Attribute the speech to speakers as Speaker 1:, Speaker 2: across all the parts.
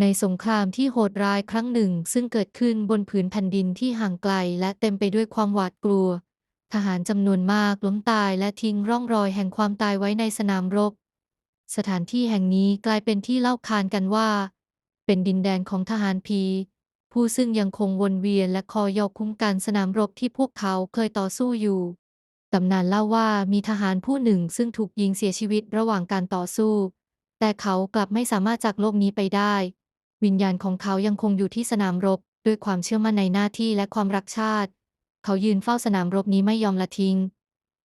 Speaker 1: ในสงครามที่โหดร้ายครั้งหนึ่งซึ่งเกิดขึ้นบนผืนแผ่นดินที่ห่างไกลและเต็มไปด้วยความหวาดกลัว ทหารจำนวนมากล้มตายและทิ้งร่องรอยแห่งความตายไว้ในสนามรบ สถานที่แห่งนี้กลายเป็นที่เล่าขานกันว่า เป็นดินแดนของทหารพี ผู้ซึ่งยังคงวนเวียนและคอยอคุ้มกันสนามรบที่พวกเขาเคยต่อสู้อยู่ตำนานเล่าว่ามีทหารผู้หนึ่งซึ่งถูกยิงเสียชีวิตระหว่างการต่อสู้ แต่เขากลับไม่สามารถจากโลกนี้ไปได้ วิญญาณของเขายังคงอยู่ที่สนามรบ ด้วยความเชื่อมั่นในหน้าที่และความรักชาติ เขายืนเฝ้าสนามรบนี้ไม่ยอมละทิ้ง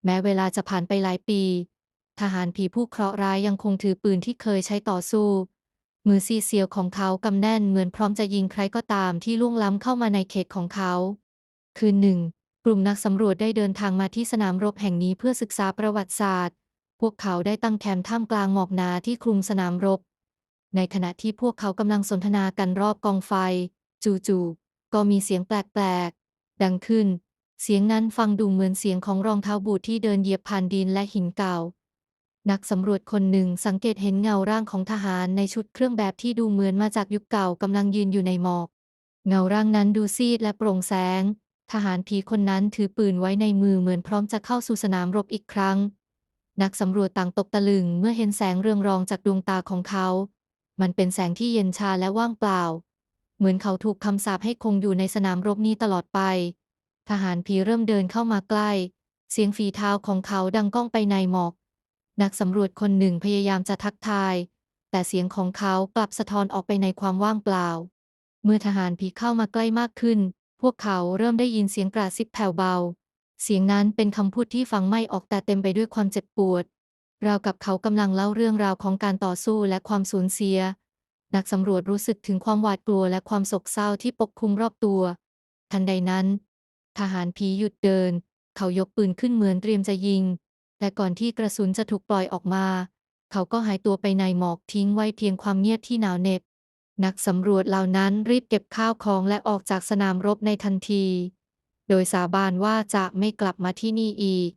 Speaker 1: แม้เวลาจะผ่านไปหลายปี ทหารผีผู้เคราะห์ร้ายยังคงถือปืนที่เคยใช้ต่อสู้ มือซีเซียวของเขากำแน่นเหมือนพร้อมจะยิงใครก็ตามที่ล่วงล้ำเข้ามาในเขตของเขา คืนหนึ่ง กลุ่มนักสำรวจได้เดินทางมาที่สนามรบแห่งนี้เพื่อศึกษาประวัติศาสตร์ พวกเขาได้ตั้งแคมป์ท่ามกลางหมอกหนาที่คลุมสนามรบ ในขณะที่พวกเขากำลังสนทนากันรอบกองไฟ จู่ๆก็มีเสียงแปลกๆ ดังขึ้น เสียงนั้นฟังดูเหมือนเสียงของรองเท้าบูทที่เดินเหยียบผ่านดินและหินเก่า นักสำรวจคนหนึ่งสังเกตเห็นเงาร่างของทหารในชุดเครื่องแบบที่ดูเหมือนมาจากยุคเก่ากำลังยืนอยู่ในหมอก เงาร่างนั้นดูซีดและโปร่งแสง ทหารผีคนนั้นถือปืนไว้ในมือเหมือนพร้อมจะเข้าสู่สนามรบอีกครั้ง นักสำรวจต่างตกตะลึงเมื่อเห็นแสงเรืองรองจากดวงตาของเขา มันเป็นแสงที่เย็นชาและว่างเปล่า เหมือนเขาถูกคำสาปให้คงอยู่ในสนามรบนี้ตลอดไป ทหารผีเริ่มเดินเข้ามาใกล้ เสียงฝีเท้าของเขาดังก้องไปในหมอก นักสำรวจคนหนึ่งพยายามจะทักทาย แต่เสียงของเขากลับสะท้อนออกไปในความว่างเปล่า เมื่อทหารผีเข้ามาใกล้มากขึ้น พวกเขาเริ่มได้ยินเสียงกระซิบแผ่วเบา เสียงนั้นเป็นคำพูดที่ฟังไม่ออกแต่เต็มไปด้วยความเจ็บปวด ราวกับเขากำลังเล่าเรื่องราวของการต่อสู้และความสูญเสีย นักสำรวจรู้สึกถึงความหวาดกลัวและความโศกเศร้าที่ปกคลุมรอบตัว ทันใดนั้น ทหารผีหยุดเดิน เขายกปืนขึ้นเหมือนเตรียมจะยิง แต่ก่อนที่กระสุนจะถูกปล่อยออกมา เขาก็หายตัวไปในหมอกทิ้งไว้เพียงความเงียบที่หนาวเหน็บ นักสำรวจเหล่านั้นรีบเก็บข้าวของและออกจากสนามรบในทันที โดยสาบานว่าจะไม่กลับมาที่นี่อีก